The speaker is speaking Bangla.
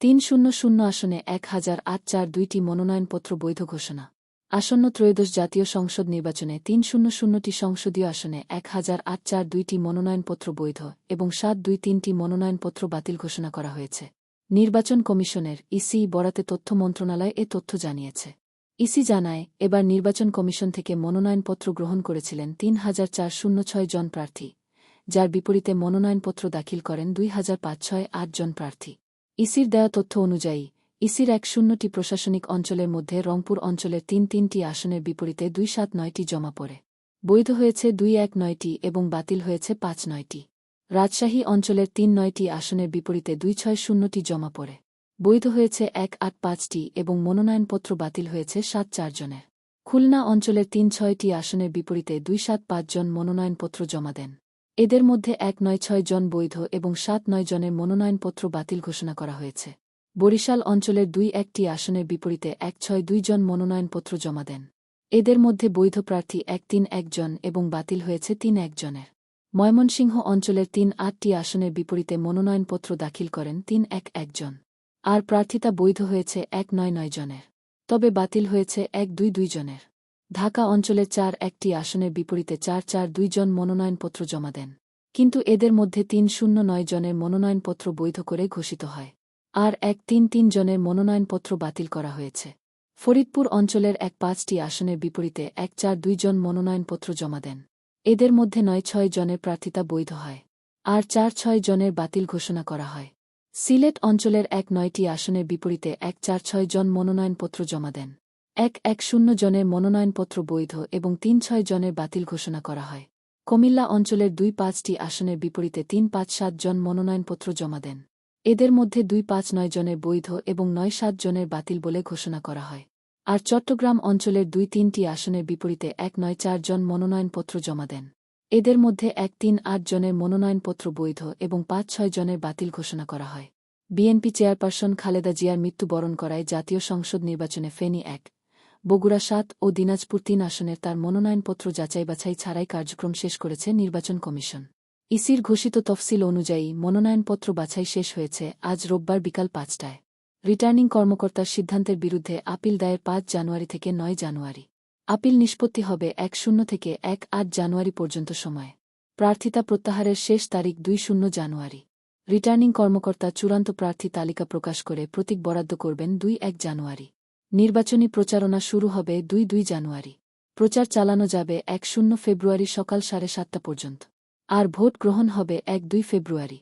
তিন শূন্য শূন্য আসনে এক হাজার আট চার দুইটি মনোনয়নপত্র বৈধ ঘোষণা। আসন্ন ত্রয়োদশ জাতীয় সংসদ নির্বাচনে তিন শূন্য শূন্যটি সংসদীয় আসনে এক হাজার আট চার দুইটি মনোনয়নপত্র বৈধ এবং সাত দুই তিনটি মনোনয়নপত্র বাতিল ঘোষণা করা হয়েছে। নির্বাচন কমিশনের ইসি বরাতে তথ্য মন্ত্রণালয় এ তথ্য জানিয়েছে। ইসি জানায়, এবার নির্বাচন কমিশন থেকে মনোনয়নপত্র গ্রহণ করেছিলেন তিন হাজার চার শূন্য ছয় জন প্রার্থী, যার বিপরীতে মনোনয়নপত্র দাখিল করেন দুই হাজার পাঁচ ছয় আট জন প্রার্থী। ইসির দেয়া তথ্য অনুযায়ী, ইসির এক শূন্যটি প্রশাসনিক অঞ্চলের মধ্যে রংপুর অঞ্চলের তিন তিনটি আসনের বিপরীতে দুই সাত নয়টি জমা পড়ে। বৈধ হয়েছে দুই এক নয়টি এবং বাতিল হয়েছে পাঁচ নয়টি। রাজশাহী অঞ্চলের তিন নয়টি আসনের বিপরীতে দুই ছয় শূন্যটি জমা পড়ে। বৈধ হয়েছে এক আট পাঁচটি এবং মনোনয়নপত্র বাতিল হয়েছে সাত চারজনের খুলনা অঞ্চলের তিন ছয়টি আসনের বিপরীতে দুই সাত পাঁচজন মনোনয়নপত্র জমা দেন। এদের মধ্যে এক নয় ছয় জন বৈধ এবং সাত নয় জনের মনোনয়নপত্র বাতিল ঘোষণা করা হয়েছে। বরিশাল অঞ্চলের দুই একটি আসনের বিপরীতে এক ছয় দুই জন মনোনয়নপত্র জমা দেন। এদের মধ্যে বৈধ প্রার্থী এক তিন একজন এবং বাতিল হয়েছে তিন একজনের ময়মনসিংহ অঞ্চলের তিন আটটি আসনের বিপরীতে মনোনয়নপত্র দাখিল করেন তিন এক একজন আর প্রার্থিতা বৈধ হয়েছে এক নয় নয় জনের। তবে বাতিল হয়েছে এক দুই দুই জনের। ঢাকা অঞ্চলে চার, একটি আসনের বিপরীতে চার চার, দুই জন মনোনয়নপত্র জমা দেন। কিন্তু এদের মধ্যে তিন, শূন্য, নয় জনের মনোনয়নপত্র বৈধ করে ঘোষিত হয়। আর এক, তিন তিন জনের মনোনয়নপত্র বাতিল করা হয়েছে। ফরিদপুর অঞ্চলের এক পাঁচটি আসনের বিপরীতে এক, চার দুইজন মনোনয়নপত্র জমা দেন। এদের মধ্যে নয়, ছয় জনের প্রার্থিতা বৈধ হয়। আর চার, ছয় জনের বাতিল ঘোষণা করা হয়। সিলেট অঞ্চলের এক, নয়টি আসনের বিপরীতে এক, চার, ছয় জন মনোনয়নপত্র জমা দেন। এক এক শূন্য জনের মনোনয়নপত্র বৈধ এবং তিন ছয় জনের বাতিল ঘোষণা করা হয়। কুমিল্লা অঞ্চলের দুই পাঁচটি আসনের বিপরীতে তিন পাঁচ সাত জন মনোনয়নপত্র জমা দেন। এদের মধ্যে দুই পাঁচ নয় জনের বৈধ এবং নয় সাত জনের বাতিল বলে ঘোষণা করা হয়। আর চট্টগ্রাম অঞ্চলের দুই তিনটি আসনের বিপরীতে এক নয় চার জন মনোনয়নপত্র জমা দেন। এদের মধ্যে এক তিন আট জনের মনোনয়নপত্র বৈধ এবং পাঁচ ছয় জনের বাতিল ঘোষণা করা হয়। বিএনপি চেয়ারপারসন খালেদা জিয়ার মৃত্যুবরণ করায় জাতীয় সংসদ নির্বাচনে ফেনী এক বগুড়া সাত ও দিনাজপুর তিন আসনের তার মনোনয়নপত্র যাচাই বাছাই ছাড়াই কার্যক্রম শেষ করেছে নির্বাচন কমিশন। ইসির ঘোষিত তফসিল অনুযায়ী মনোনয়নপত্র বাছাই শেষ হয়েছে আজ রোববার বিকাল পাঁচটায়। রিটার্নিং কর্মকর্তার সিদ্ধান্তের বিরুদ্ধে আপিল দায়ের পাঁচ জানুয়ারি থেকে নয় জানুয়ারি। আপিল নিষ্পত্তি হবে এক শূন্য থেকে এক আট জানুয়ারি পর্যন্ত সময়। প্রার্থিতা প্রত্যাহারের শেষ তারিখ দুই শূন্য জানুয়ারি। রিটার্নিং কর্মকর্তা চূড়ান্ত প্রার্থী তালিকা প্রকাশ করে প্রতীক বরাদ্দ করবেন দুই এক জানুয়ারি। নির্বাচনী প্রচারণা শুরু হবে দুই দুই জানুয়ারি। প্রচার চালানো যাবে এক শূন্য ফেব্রুয়ারি সকাল সাড়ে সাতটা পর্যন্ত। আর ভোট গ্রহণ হবে এক দুই ফেব্রুয়ারি।